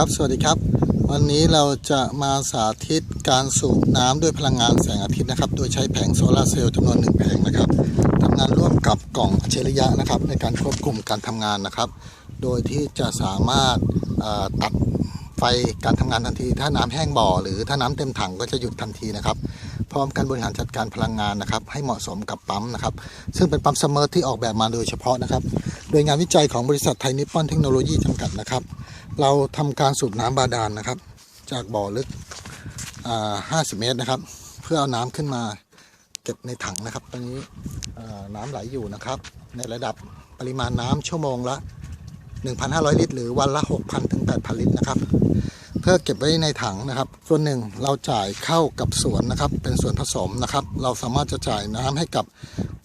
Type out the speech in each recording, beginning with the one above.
ครับสวัสดีครับ วันนี้เราจะมาสาธิตการสูบน้ำด้วยพลังงานแสงอาทิตย์นะครับ โดยใช้แผงโซลาร์เซลล์จำนวนหนึ่งแผงนะครับทำงานร่วมกับกล่องอัจฉริยะนะครับ ในการควบคุมการทำงานนะครับ โดยที่จะสามารถตัดไฟการทำงานทันที ถ้าน้ำแห้งบ่อ หรือถ้าน้ำเต็มถังก็จะหยุดทันทีนะครับ พร้อมการบริหารจัดการพลังงานนะครับ ให้เหมาะสมกับปั๊มนะครับ ซึ่งเป็นปั๊มซัมเมอร์ที่ออกแบบมาโดยเฉพาะนะครับ โดยงานวิจัยของบริษัทไทยนิปปอนเทคโนโลยีจำกัดนะครับ เราทำการสูบน้ำบาดาลนะครับ จากบ่อลึกอ่า50 เมตรนะครับ เพื่อเอาน้ำขึ้นมาเก็บในถังนะครับ ตอนนี้น้ำไหลอยู่นะครับ ในระดับปริมาณน้ำชั่วโมงละ 1,500 ลิตร หรือวันละ 6,000 ถึง 8,000 ลิตรนะครับ เพื่อเก็บไว้ในถังนะครับ ส่วนหนึ่งเราจ่ายเข้ากับสวนนะครับ เป็นส่วนผสมนะครับ เราสามารถจะจ่ายน้ำให้กับ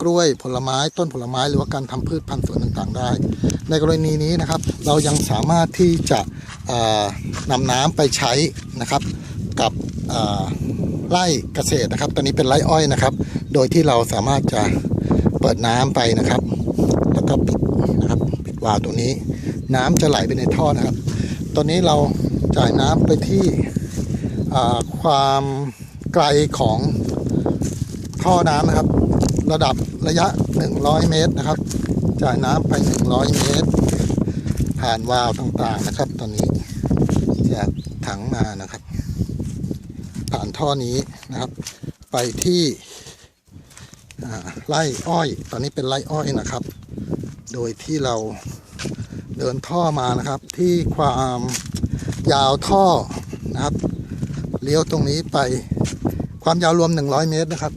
กล้วยผลไม้ต้นผลไม้หรือว่าการทำพืชพันธุ์สวนต่างๆ ได้ ในกรณีนี้นะครับ เรายังสามารถที่จะเอ่อนำน้ำไปใช้นะครับกับไร่เกษตรนะครับ ตอนนี้เป็นไร่อ้อยนะครับ โดยที่เราสามารถจะเปิดน้ำไปนะครับ แล้วก็ปิดนะครับ ปิดวาล์วตัวนี้ น้ำจะไหลไปในท่อนะครับ ตอนนี้เรา จ่ายน้ำไปที่ความไกลของท่อน้ำนะครับ ระดับระยะ 100 เมตรนะครับ จ่ายน้ำไป 100 เมตร ผ่านวาล์วต่างๆนะครับ ตอนนี้จากถังมานะครับ ผ่านท่อนี้นะครับ ไปที่ไร่อ้อย ตอนนี้เป็นไร่อ้อยนะครับ โดยที่เราเดินท่อมานะครับที่ความ ยาวท่อนะครับ เลี้ยวตรงนี้ไปความยาวรวม 100 เมตรนะครับ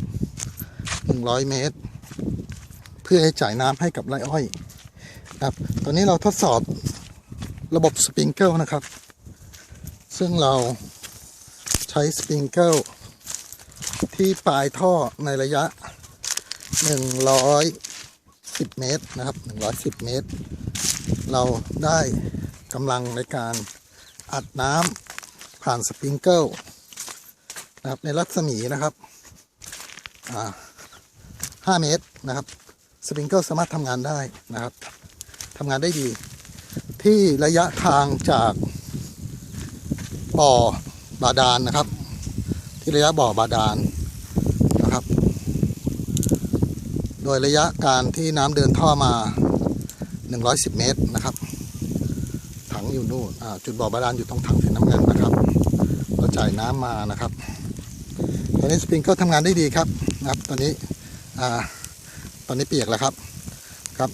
100 เมตร เพื่อให้จ่ายน้ำให้กับไร่อ้อยนะครับตอนนี้เราทดสอบระบบสปริงเกิลนะครับ ซึ่งเราใช้สปริงเกิลที่ปลายท่อในระยะ 110 เมตรนะครับ 110 เมตร เราได้กำลังในการ อัดน้ำผ่านสปริงเกิลนะครับในรัศมีนะครับอ่า5เมตรนะครับสปริงเกิลสามารถทำงานได้นะครับทำงานได้ดี ที่ระยะทางจากบ่อบาดาลนะครับ ที่ระยะบ่อบาดาลนะครับ โดยระยะการที่น้ำเดินท่อมา 110 เมตรนะครับ ถังอยู่นู่นอ่าจุดบ่อบาดาลอยู่ตรงถังสีน้ำเงินนะครับเราจ่ายน้ำมานะครับ ตอนนี้สปริงเกิลทำงานได้ดีครับนะครับ ตอนนี้อ่าตอนนี้เปียกแล้วครับครับ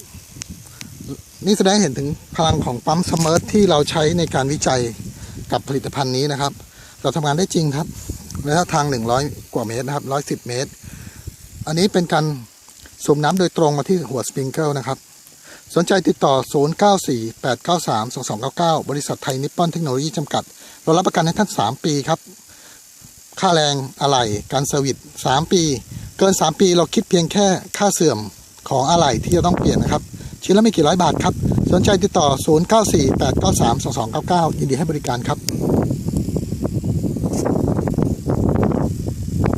นี่แสดงเห็นถึงพลังของปั๊มสมเมอร์ทที่เราใช้ในการวิจัยกับผลิตภัณฑ์นี้นะครับ เราทำงานได้จริงครับระยะทาง 100 กว่าเมตรนะครับ110 เมตร อันนี้เป็นการสูบน้ำโดยตรงมาที่หัวสปริงเกิลนะครับ สนใจติดต่อ 0948932299 บริษัทไทยนิปปอนเทคโนโลยีจำกัด เรารับประกันให้ท่าน 3 ปีครับ ค่าแรงอะไหล่การเซอร์วิส3ปี เกิน 3 ปีเราคิดเพียงแค่ค่าเสื่อมของอะไหล่ที่จะต้องเปลี่ยนนะครับ ชิ้นละไม่กี่ร้อยบาทครับ สนใจติดต่อ 0948932299 ยินดีให้บริการครับ